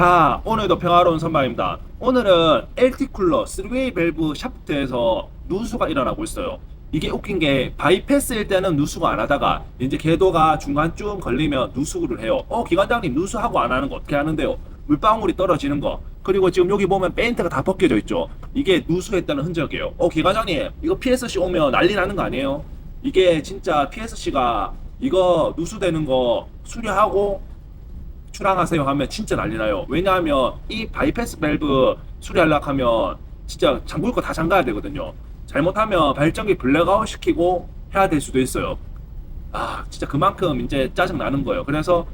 자, 오늘도 평화로운 선방입니다. 오늘은 LT 쿨러 3웨이 밸브 샤프트에서 누수가 일어나고 있어요. 이게 웃긴 게 바이패스일 때는 누수가 안 하다가 이제 궤도가 중간쯤 걸리면 누수를 해요. 어, 기관장님 누수하고 안 하는 거 어떻게 하는데요? 물방울이 떨어지는 거. 그리고 지금 여기 보면 페인트가 다 벗겨져 있죠. 이게 누수했다는 흔적이에요. 어, 기관장님 이거 PSC 오면 난리 나는 거 아니에요? 이게 진짜 PSC가 이거 누수되는 거 수리하고 출항하세요 하면 진짜 난리 나요. 왜냐하면 이 바이패스 밸브 수리하려고 하면 진짜 잠글 거 다 잠가야 되거든요. 잘못하면 발전기 블랙아웃 시키고 해야 될 수도 있어요. 아, 진짜 그만큼 이제 짜증 나는 거예요. 그래서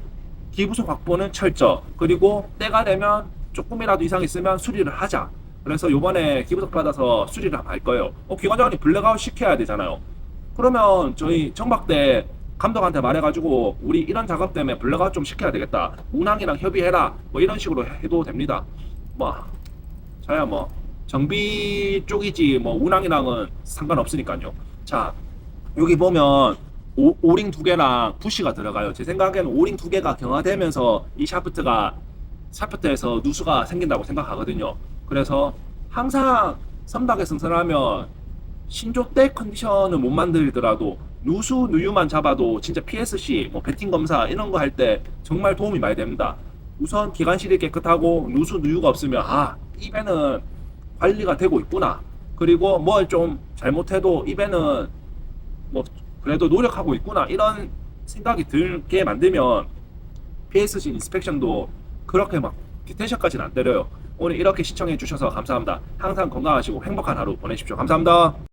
기부속 확보는 철저. 그리고 때가 되면 조금이라도 이상 있으면 수리를 하자. 그래서 요번에 기부속 받아서 수리를 할 거예요. 어, 기관장님 블랙아웃 시켜야 되잖아요. 그러면 저희 정박대 감독한테 말해가지고 우리 이런 작업 때문에 블랙아웃 좀 시켜야 되겠다. 운항이랑 협의해라. 뭐 이런 식으로 해도 됩니다. 뭐 저야 뭐 정비 쪽이지 뭐 운항이랑은 상관없으니까요. 자 여기 보면 오, 오링 두 개랑 부시가 들어가요. 제 생각에는 오링 두 개가 경화되면서 이 샤프트가 샤프트에서 누수가 생긴다고 생각하거든요. 그래서 항상 선박에 승선하면 신조 때 컨디션을 못 만들더라도 누수 누유만 잡아도 진짜 PSC 뭐 배팅 검사 이런 거 할 때 정말 도움이 많이 됩니다. 우선 기관실이 깨끗하고 누수 누유가 없으면 아 이 배는 관리가 되고 있구나. 그리고 뭘 좀 잘못해도 이 배는 뭐 그래도 노력하고 있구나 이런 생각이 들게 만들면 PSG 인스펙션도 그렇게 막 디텐션까지는 안 때려요. 오늘 이렇게 시청해 주셔서 감사합니다. 항상 건강하시고 행복한 하루 보내십시오. 감사합니다.